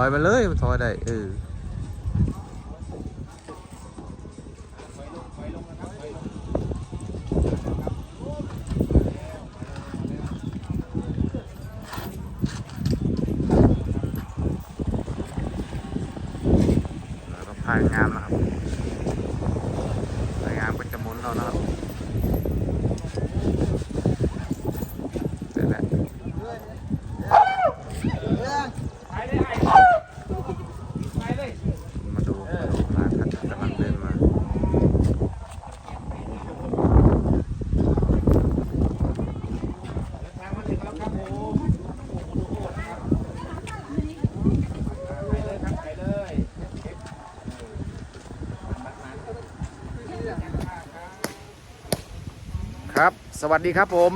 อยมาเลยมันถอยได้เออแล้วพายงามนะครับพายงามก็จะหมุนเรานะครับเสร็จแล้ว มาดูมาดูร้านท่านกำลังเดินมา ครับ สวัสดีครับผม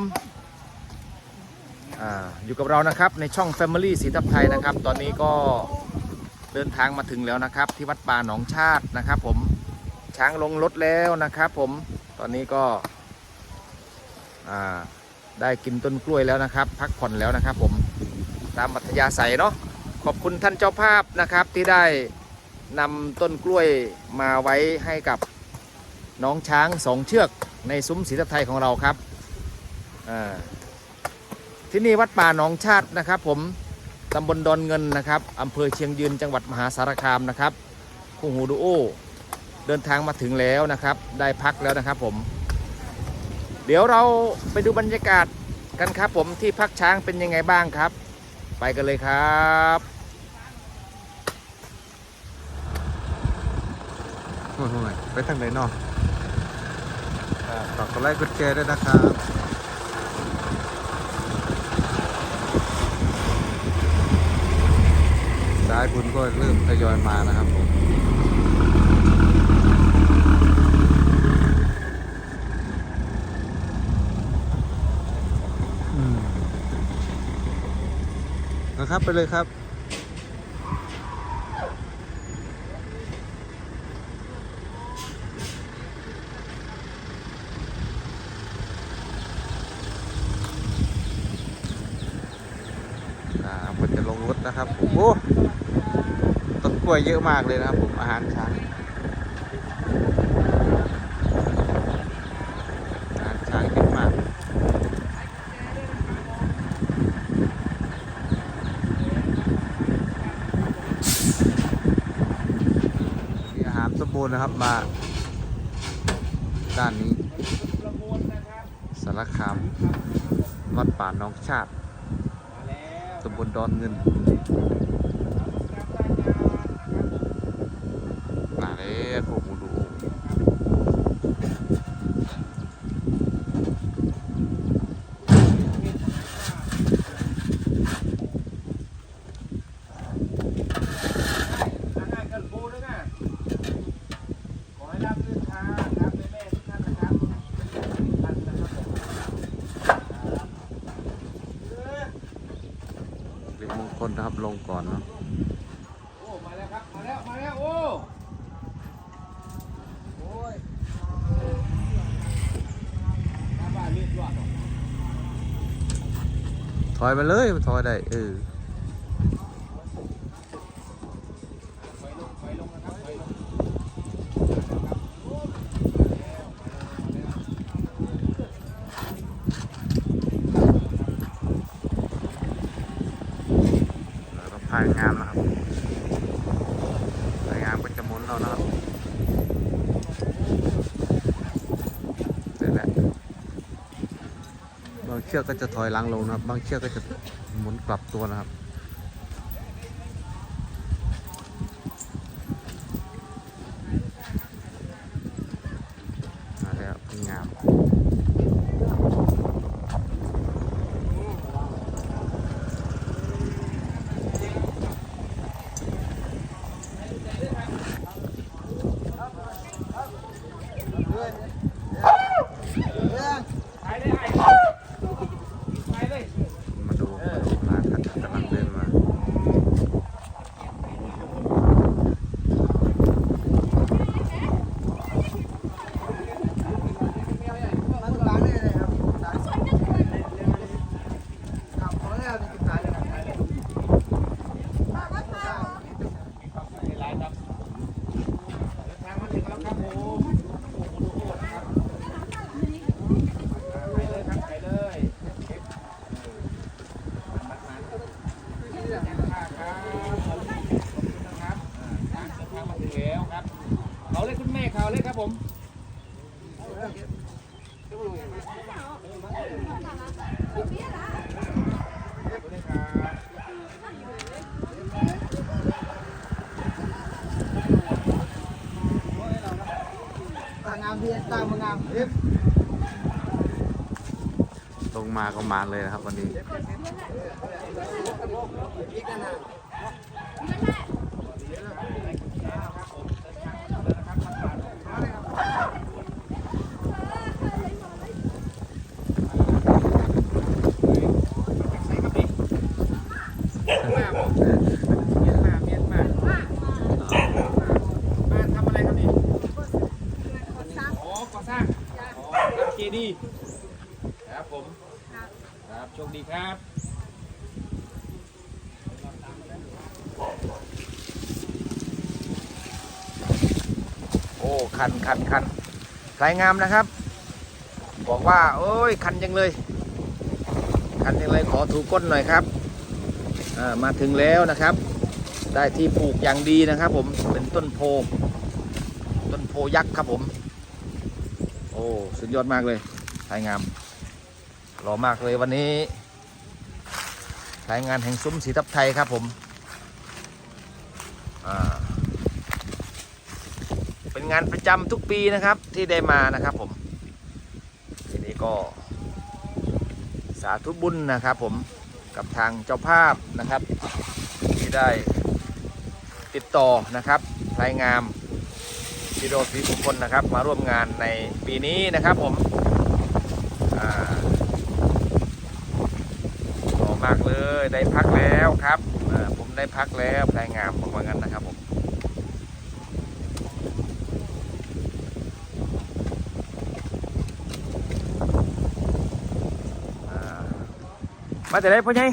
ออยู่กับเรานะครับในช่อง Family สีทับไทยนะครับ ตอนนี้ก็เดินทางมาถึงแล้วนะครับ ที่วัดป่าหนองชาตินะครับ ผมช้างลงรถแล้วนะครับ ผมตอนนี้ก็ได้กินต้นกล้วยแล้วนะครับ พักผ่อนแล้วนะครับ ผมตามอัธยาศัยเนาะขอบคุณท่านเจ้าภาพนะครับที่ได้นำต้นกล้วยมาไว้ให้กับน้องช้างสองเชือก ในซุ้มศรีทับไทยของเราครับที่นี่วัดป่าหนองชาตินะครับ ผมตำบลดอนเงินนะครับอำเภอเชียงยืนจังหวัดมหาสารคามนะครับคู่หูดูโอเดินทางมาถึงแล้วนะครับ ได้พักแล้วนะครับผม เดี๋ยวเราไปดูบรรยากาศกันครับผมที่พักช้างเป็นยังไงบ้างครับ ไปกันเลยครับไปทางไหนเนาะ ฝากกดไลค์กดแชร์ด้วยนะครับสายบุญก็เริ่มทยอยมานะครับผมอืมนะครับไปเลยครับ อ่าผมจะลง รถนะครับโอ้ต้นกล้วยเยอะมากเลยนะครับผมอาหารช้างอาหารช้างเยอะมากมีอาหารสมบูรณ์นะครับมา ด้านนี้สารคามวัดป่าน้องชาติ ตำบลดอนเงินมาแล้วพวกมูดูเป็นมงค ลนะครับลงก่อนเนาะโอ้มาแล้วครับมาแล้วมาแล้วโอ้โอ้ยน้าบ้านเรียบร้อยหรอกถอยมาเลยมันถอยได้เออายงามนะครับสายงามก็จะหมุนเรานะครับเสร็จแล้วบางเชือกก็จะถอยหลังลงนะครับ บางเชือกก็จะหมุนกลับตัวนะครับ มาแล้วพายงาม ไปเลยไอ้ไปเลย มาดูมาดูร้านท่านกำลังเดิน ผม งามเพียตามมางามเอฟ ลง มาก็มาเลยนะครับ วันนี้เมียนมาเมียนมาบ้านทำอะไรครับนี่อ๋อก่อสร้างอ๋อทำเจดีย์ครับผม ครับ โชคดีครับโอ้คันคันคันสายงามนะครับ บอกว่า โอ้ย คันจังเลย คันจังเลยขอถูก้นหน่อยครับมาถึงแล้วนะครับ ได้ที่ปลูกอย่างดีนะครับ ผมเป็นต้นโพต้นโพยักษ์ครับผม โอ้สุดยอดมากเลยสายงาม หล่อมากเลยวันนี้สายงานแห่งซุ้มสีทับไทยครับผมเป็นงานประจำทุกปีนะครับที่ได้มานะครับผม ทีนี้ก็สาธุบุญนะครับผมกับทางเจ้าภาพนะครับ ที่ได้ติดต่อนะครับรายงามจิโรศรีสุคนนะครับ มาร่วมงานในปีนี้นะครับผมอ่าหล่อมากเล ยได้พักแล้วครับอ่าผมได้พักแล้วรายงามบอกว่างั้นนะครับผมอ่ามาแต่ได้พ่อใหญ่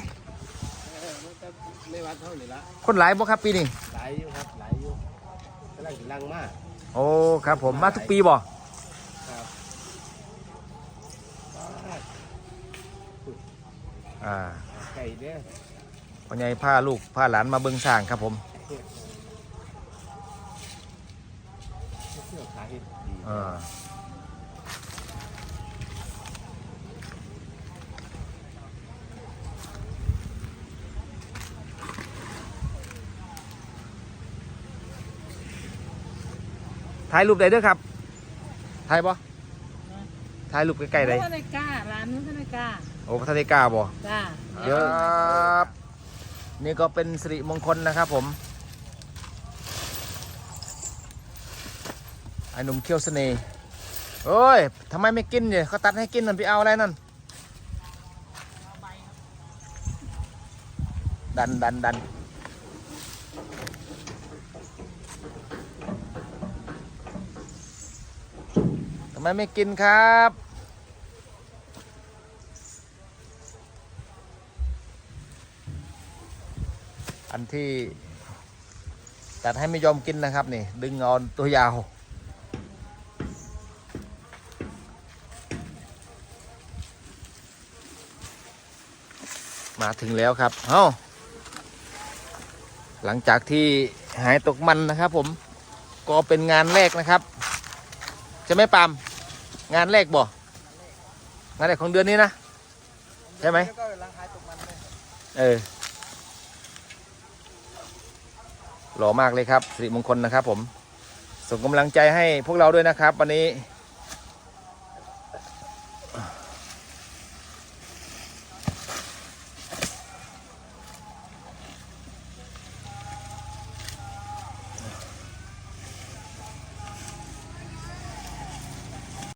ไม่วัดเท่านี้ละคนหลายบ่ครับปีนี้หลายอยู่ครับหลายอยู่กำลังสิลังมากโอ้ครับผมมาทุกปีบ่ครับอ่า ไก่เด้อพ่อใหญ่พาลูกพาหลานมาเบิ่งสร้างครับผมเที่ยวขายเห็ดดีอ่าถ่ายรูปได้เด้วยครับถ่ายบ่ ถ่ายรูปใกล้ๆได้พระนาฬิการ้านนู้นพระนาฬิกาโอ้พัทยกล้าบ่จ้าเยอะครับนี่ก็เป็นสิริมงคลนะครับผมไอ้หนุ่มเขี้ยวเสน่ห์โอ้ยทำไมไม่กินเนี่ยเขาตัดให้กินนั่นไปเอาอะไรนั่นดันดันดันำไมไม่กินครับ อันที่ตัดให้ไม่ยอมกินนะครับนี่ ดึงเอาตัวยาว มาถึงแล้วครับเอ้าหลังจากที่หายตกมันนะครับผมก็เป็นงานแรกนะครับใช่ไหมปาล์ม งานแรกบ่งานแรกของเดือนนี้นะ ใช่ไหม แล้วก็ลังขายตกมันเลยเออ หล่อมากเลยครับสิริมงคลนะครับผม ส่งกำลังใจให้พวกเราด้วยนะครับ วันนี้